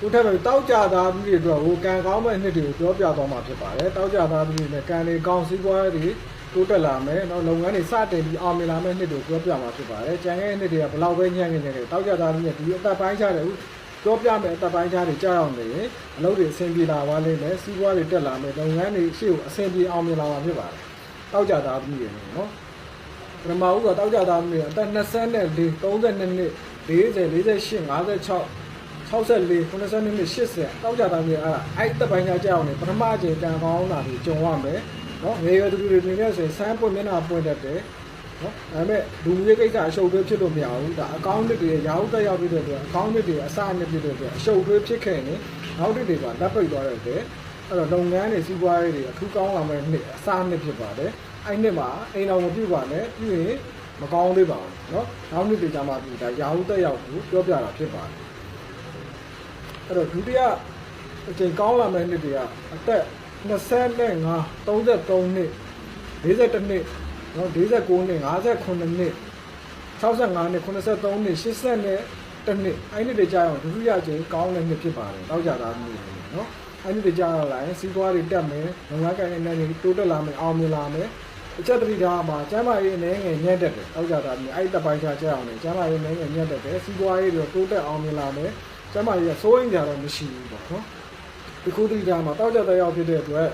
တို့ထက်တော့တောက်ကြသားသူတွေအတွက်ဟိုကံကောင်းမဲ့နှစ်တွေကိုပြောပြသွားမှာဖြစ်ပါတယ်တောက်ကြသားသူတွေနဲ့ကံတွေကောင်းစည်းပွားတွေတိုးတက်လာမယ်နော်လုပ်ငန်းတွေစတင်ပြီးအောင်မြင်လာမယ့်နှစ်တွေကိုပြောပြမှာဖြစ်ပါတယ်ကြံခဲ့နှစ်တွေကဘလောက်ပဲညံ့နေတယ်တောက်ကြသားသူတွေဒီအသက်ပိုင်းခြားတယ်ဟုတ်ပြောပြမယ်အသက်ပိုင်းခြားတွေကြောက်အောင်နေရင်အလုပ်တွေအဆင်ပြေလာပါလိမ့်မယ်စီးပွားတွေတက်လာမယ်လုပ်ငန်းတွေရှေ့ကိုအဆင်ပြေအောင်မြင်လာမှာဖြစ်ပါတယ်တောက်ကြသားသမီးတွေနော်ပထမဦးကတောက်ကြသားသမီးတွေအသက်24 32နှစ်40 48 56 64 92နှစ်80တောက်ကြသားမျိုးအဲ့ဒါအဲ့တက်ပိုင်းကကြောက်အောင်နေပထမအချိန်ကံကောင်းတာတွေကြုံရမယ်နော်ငယ်ရွယ်သူတွေနေနေဆိုရင်စမ်းပွင့်မျက်နှာပွင့်တတ်တယ်နော်ဒါပေမဲ့လူမျိုးကိစ္စအရှုပ်သွေးဖြစ်လို့မရဘူးဒါအကောင့်တစ်တွေရာဟုတက်ရောက်ပြီးတဲ့အတွက်အကောင့်တစ်တွေအစအနစ်ဖြစ်တဲ့အတွက်အရှုပ်သွေးဖြစ်ခဲ့ရင်နောက်တစ်တွေကလက်ပိတ်သွားတဲ့အတွက်အဲ့တော့လုပ်ငန်းတွေစီးပွားရေးတွေအထူးကောင်းလာမယ့်နှစ်အစအနစ်ဖြစ်ပါတယ်အဲ့နှစ်မှာအိမ်တော်မပြုတ်ပါနဲ့ပြီးရင်မကောင်းသေးပါဘူးเนาะနောက်နှစ်တွေကျမှပြီဒါရာဟုတက်ရောက်ကိုပြောပြတာဖြစ်ပါတယ် အဲ့တော့ဒုတိယအချိန်ကောင်းလာမယ့်နှစ်တွေကအသက်25 33နှစ်42နှစ်နော်49နှစ်58နှစ်65နှစ်83နှစ်80နှစ်တနှစ်အဲ့ဒီတွေကြာအောင်ဒုတိယချိန်ကောင်းတဲ့နှစ်ဖြစ်ပါတယ်တောက်ကြတာမျိုးနော်အဲ့ဒီတွေကြာလာရင်စီးပွားတွေတက်မယ်လုပ်ငန်းကိုင်နေတဲ့နေတိုးတက်လာမယ်အောင်မြင်လာမယ်အချက်တတိထားမှာကျမ်းမာရေးအနေငယ်ညက်တက်တယ်တောက်ကြတာမျိုးအဲ့ဒီတပိုင်းခြားကြာအောင်လေကျမ်းမာရေးအနေငယ်ညက်တက်တယ်စီးပွားရေးတွေတိုးတက်အောင်မြင်လာမယ် ကျမ်းမာရေးကစိုးရင်ကြတော့မရှိဘူးပေါ့နော်ဒီခုတတိထားမှာတောက်ကြတဲ့ရောက်ဖြစ်တဲ့အတွက်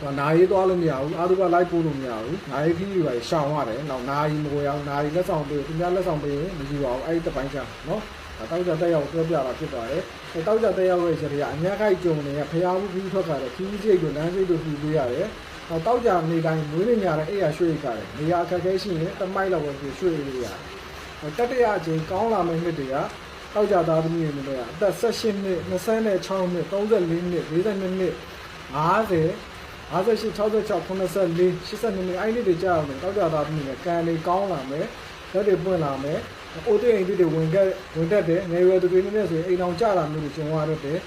ဟောနာရီသွားလို့မရဘူးအာသုဘလိုက်ပို့လို့မရဘူးနာရီခီးတွေရှောင်ရတယ်နောက်နာရီမကိုရအောင်နာရီလက်ဆောင်ပေးသူများလက်ဆောင်ပေးရင်မယူအောင်အဲ့ဒီတပိုင်းချနော်ဒါတောက်ကြတဲ့ရောက်ပြောပြတာဖြစ်ပါတယ်အဲတောက်ကြတဲ့ရောက်ရဲ့ခြေကအများခိုက်ကြုံနေရဖျားမှုပြီးထွက်ကြတယ်ခီးစိတ်ကိုလမ်းစိတ်တို့ပြီးပေးရတယ်နောက်တောက်ကြနေတိုင်းမွေးနေကြတဲ့အဲ့ရရွှေ့ကြတယ်နေရာအခက်ခဲရှိရင်တမိုက်လောက်ပဲရွှေ့လို့ရတယ်တတရအချိန်ကောင်းလာမယ့်နှစ်တွေက တောက်ကြသားသမီးတွေနဲ့အသက်18နှစ်26နှစ်34နှစ်42နှစ်50 58 66 84 82နှစ်အဲ့ဒီတွေကြာအောင်တောက်ကြသားသမီးနဲ့ကံတွေကောင်းလာမယ်လက်တွေပွင့်လာမယ်အိုးတိမ်အိမ်တွေဝင်ခဲ့ဝင်တတ်တယ်ငယ်ရွယ်သူတွေနဲ့ဆိုရင်အိမ်အောင်ကြလာမျိုးတွေကျင်သွားတတ်တယ်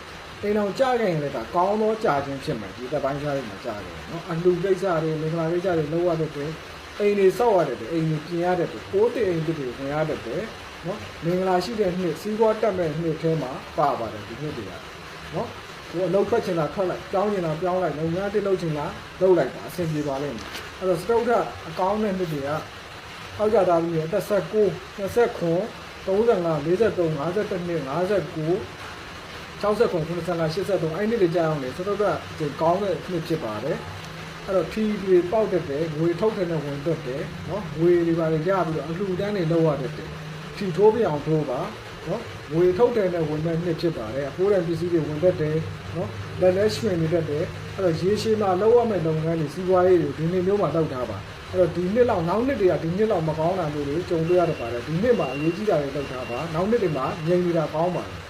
အိမ်အောင်ကြခဲ့ရင်လည်းဒါကောင်းသောကြာခြင်းဖြစ်မယ်ဒီသက်ပိုင်းခြားတွေမှာကြာတယ်နော်အလှကိစ္စတွေမင်္ဂလာကိစ္စတွေလောက်ရတတ်တယ်အိမ်တွေဆောက်ရတတ်တယ်အိမ်တွေပြင်ရတတ်တယ်အိုးတိမ်အိမ်တွေဝင်ရတတ်တယ် နော်မင်္ဂလာရှိတဲ့နှစ်စီးပွားတက်မဲ့နှစ်ထဲမှာပါပါတယ်ဒီနှစ်တွေကနော်ကိုအလုပ်ထွက်ချင်တာထွက်လိုက်ပြောင်းချင်တာပြောင်းလိုက်လုပ်ငန်းတစ်လုပ်ချင်တာလုပ်လိုက်ပါအဆင်ပြေပါလိမ့်မယ်အဲ့တော့စတုဒ္ဓအကောင်းတဲ့နှစ်တွေကအောက်ကြသားပြီးအသက်19 29 35 43 52နှစ်59 60ခု95 83အဲ့ဒီတွေကြာအောင်လေစတုဒ္ဓဒီကောင်းတဲ့နှစ်ဖြစ်ပါတယ်အဲ့တော့ထီတွေပေါက်တတ်တယ်ငွေထုတ်တယ်နဲ့ဝင်တတ်တယ်နော်ငွေတွေပါလေရပြီးတော့အလှူဒန်းတွေလုပ်ရတတ်တယ် ထီထိုးပြအောင်ထိုးပါနော်ငွေထုတ်တယ်နဲ့ဝင်တဲ့နှစ်ဖြစ်ပါတယ်အဖိုးတန်ပစ္စည်းတွေဝင်တတ်တယ်နော်လက်လက်ရွှင်နေတတ်တယ်အဲ့တော့ရေရှည်မှာလုပ်ရမယ့်လုပ်ငန်းတွေစီးပွားရေးတွေဒီနှစ်မျိုးမှာလုပ်ထားပါအဲ့တော့ဒီနှစ်လောက်နောက်နှစ်တွေကဒီနှစ်လောက်မကောင်းတာမျိုးတွေကြုံတွေ့ရတတ်ပါတယ်ဒီနှစ်မှာအရေးကြီးတာတွေလုပ်ထားပါနောက်နှစ်တွေမှာငြိမ်နေတာကောင်းပါတယ်